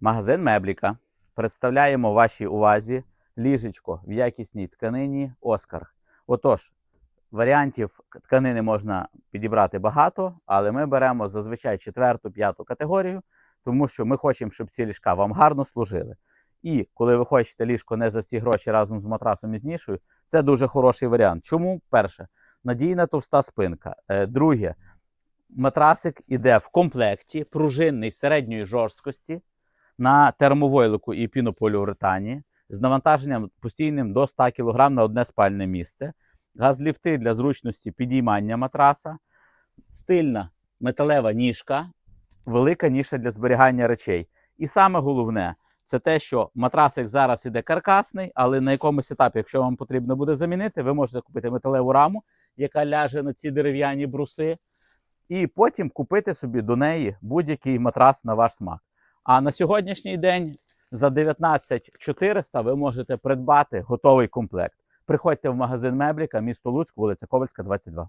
Магазин Мебліка. Представляємо вашій увазі ліжечко в якісній тканині Оскар. Отож, варіантів тканини можна підібрати багато, але ми беремо зазвичай четверту, п'яту категорію, тому що ми хочемо, щоб ці ліжка вам гарно служили. І коли ви хочете ліжко не за всі гроші разом з матрасом і з нішою, це дуже хороший варіант. Чому? Перше, надійна товста спинка. Е, Друге, матрасик іде в комплекті, пружинний середньої жорсткості на термовойлику і пінополіуретані з навантаженням постійним до 100 кг на одне спальне місце, газліфти для зручності підіймання матраса, стильна металева ніжка, велика ніша для зберігання речей. І саме головне, це те, що матрасик зараз іде каркасний, але на якомусь етапі, якщо вам потрібно буде замінити, ви можете купити металеву раму, яка ляже на ці дерев'яні бруси, і потім купити собі до неї будь-який матрас на ваш смак. А на сьогоднішній день за 19 400 ви можете придбати готовий комплект. Приходьте в магазин Мебліка, місто Луцьк, вулиця Ковальська, 22.